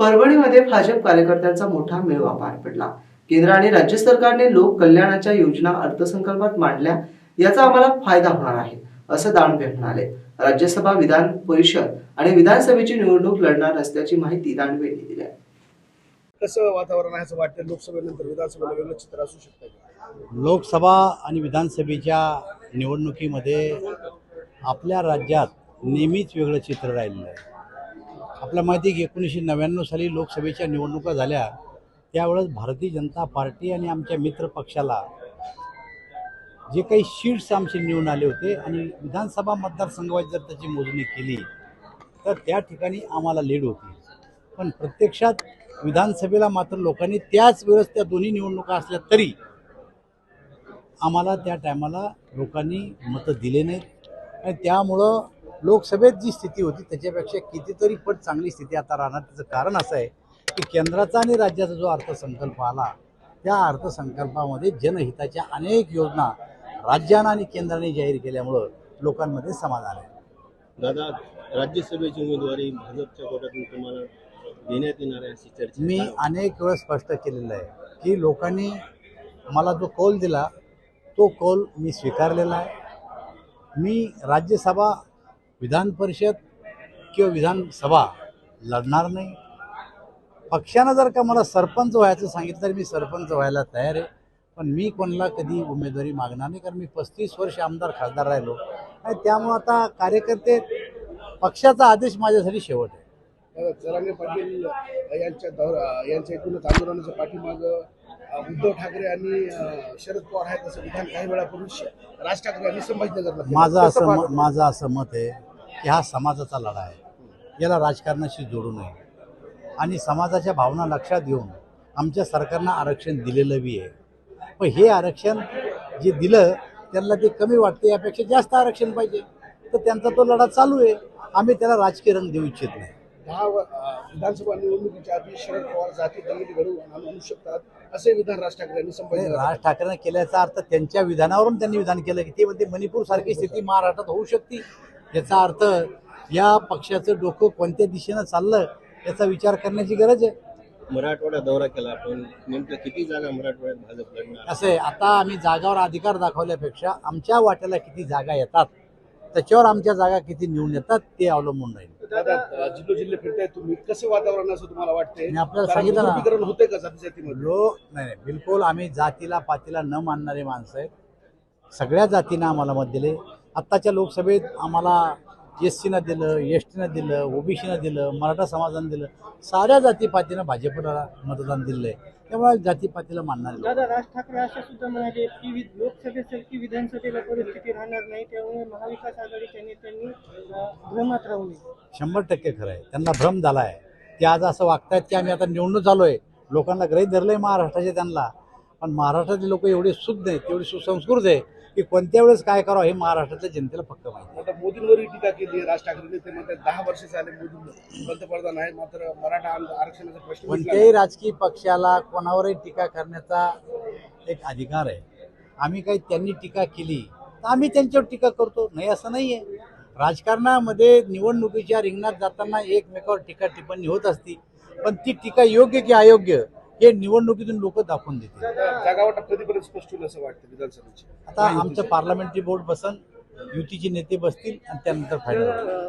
परभणीमध्ये भाजप कार्यकर्त्यांचा मोठा मेळावा पार पडला केंद्र आणि राज्य सरकारने लोक कल्याणाच्या योजना अर्थसंकल्पात मांडल्या याचा आम्हाला फायदा होणार आहे असं दानवे म्हणाले राज्यसभा विधान परिषद आणि विधानसभेची निवडणूक लढणार असल्याची माहिती दानवे यांनी दिली आहे. कसं वातावरण आहे असं वाटतं लोकसभेनंतर विधानसभेला वेगळं चित्र असू शकतं? लोकसभा आणि विधानसभेच्या निवडणुकीमध्ये आपल्या राज्यात नेहमीच वेगळं चित्र राहिलेलं आहे आपल्या माहिती की एकोणीसशे नव्याण्णव साली लोकसभेच्या निवडणुका झाल्या. त्यावेळेस भारतीय जनता पार्टी आणि आमच्या मित्र पक्षाला जे काही सीट्स आमचे निवडून आले होते आणि विधानसभा मतदारसंघाची जर त्याची मोजणी केली तर त्या ठिकाणी आम्हाला लीड होती. पण प्रत्यक्षात विधानसभेला मात्र लोकांनी त्याच वेळेस त्या दोन्ही निवडणुका असल्या तरी आम्हाला त्या टायमाला लोकांनी मतं दिले नाहीत. आणि त्यामुळं लोकसभेत जी स्थिती होती त्याच्यापेक्षा कितीतरी पट चांगली स्थिती आता राहणार. त्याचं कारण असं आहे की केंद्राचा आणि राज्याचा जो अर्थसंकल्प आला त्या अर्थसंकल्पामध्ये जनहिताच्या अनेक योजना राज्यानं आणि केंद्राने जाहीर केल्यामुळं लोकांमध्ये समाधान आहे. दादा राज्यसभेची उमेदवारी भाजपच्या कोट्यातून तुम्हाला देण्यात येणार आहे अशी चर्चा मी? अनेक वेळेस स्पष्ट केलेलं आहे की लोकांनी मला जो कौल दिला तो कौल मी स्वीकारलेला आहे. मी राज्यसभा विधान परिषद किंवा विधानसभा लढणार नाही. पक्षानं जर का मला सरपंच व्हायचं सांगितलं तर मी सरपंच व्हायला तयार आहे. पण मी कोणाला कधी उमेदवारी मागणार नाही कारण मी पस्तीस वर्ष आमदार खासदार राहिलो. आणि त्यामुळं आता कार्यकर्ते पक्षाचा आदेश माझ्यासाठी शेवट आहे. जरांगे पाटील यांच्या दौरा यांच्या एकूणच आंदोलनाच्या पाठीमाग उद्धव ठाकरे आणि शरद पवार आहेत असं विधान काही वेळापूर्वी राज ठाकरे यांनी संभाजीनगरला. माझं असं माझं असं मत आहे हा समाजाचा लढा आहे. याला राजकारणाशी जोडू नये. आणि समाजाच्या भावना लक्षात घेऊन आमच्या सरकारनं आरक्षण दिलेलं बी आहे. पण हे आरक्षण जे दिलं त्यांना ते कमी वाटते यापेक्षा जास्त आरक्षण पाहिजे. तर त्यांचा तो लढा चालू आहे. आम्ही त्याला राजकीय रंग देऊ इच्छित नाही. दहा विधानसभा निवडणुकीच्या आधी शरद पवार जाती दंगली घडवून आणू शकतात. असे विधान राज ठाकरे यांनी नाही, संभाजीनगर राज ठाकरेनं केल्याचा अर्थ त्यांच्या विधानावरून त्यांनी विधान केलं की ते म्हणते मणिपूर सारखी स्थिती महाराष्ट्रात होऊ शकते. याचा अर्थ या पक्षाचं डोकं कोणत्या दिशेनं चाललं याचा विचार करण्याची गरज आहे. मराठवाडा दौरा केला आपण. नेमकं किती जागा मराठवाड्यात भाजप लढणार? असं आहे. आता आम्ही जागावर अधिकार दाखवल्यापेक्षा आमच्या वाट्याला किती जागा येतात त्याच्यावर आमच्या जागा किती निवडून येतात ते अवलंबून राहील. दादा अं, जिल्हे जिल्हे फिरताय तुम्ही. कसं वातावरण असं तुम्हाला वाटतंय? मी आपल्याला कारण सांगितलं ना. ध्रुवीकरण होतंय का जाती जातीमध्ये लो नाही नाही, बिलकुल आम्ही जातीला पातीला न मानणारे माणसं आहेत. सगळ्या जातीनं आम्हाला मत दिले. आत्ताच्या लोकसभेत आम्हाला एस सीनं दिलं एस टीनं दिलं ओबीसीनं दिलं मराठा समाजानं दिलं साऱ्या जातीपातीनं भाजपला मतदान दिलं आहे त्यामुळे जातीपातीला मानणारे. दादा राज ठाकरे असे सुद्धा म्हणाले की लोकसभेसारखी विधानसभेला परिस्थिती राहणार नाही त्यामुळे महाविकास आघाडीच्या नेत्यांनी अं, भ्रमात राहू नये. शंभर टक्के खरं आहे. त्यांना भ्रम झाला आहे ते आज असं वागतायत की आम्ही आता निवडणूक झालो आहे. लोकांना ग्रहित धरलं आहे महाराष्ट्राचे त्यांना. पण महाराष्ट्रातले लोक एवढे शुद्ध आहेत तेवढे सुसंस्कृत आहे की कोणत्या वेळेस काय करावं हे महाराष्ट्रातल्या जनतेला फक्त माहिती आहे. आता मोदींवरही टीका केली आहे राज ठाकरेंनी ते म्हणतात दहा वर्ष झाले मोदी पंतप्रधान आहे मात्र मराठा आरक्षणाचा प्रश्न कोणत्याही राजकीय पक्षाला कोणावरही टीका करण्याचा एक अधिकार आहे. आम्ही काही त्यांनी टीका केली तर आम्ही त्यांच्यावर टीका करतो. नाही असं नाही आहे राजकारणामध्ये निवडणुकीच्या रिंगणात जाताना एकमेकावर टीका टिप्पणी होत असती पण ती टीका योग्य की अयोग्य? हे निवडणुकीतून लोक दाखवून देतील नाही. जागा वाटप कधीपर्यंत स्पष्ट होईल असं वाटतं विधानसभेची आता आमचं पार्लमेंटरी बोर्ड बसन युतीचे नेते बसतील आणि त्यानंतर फायनल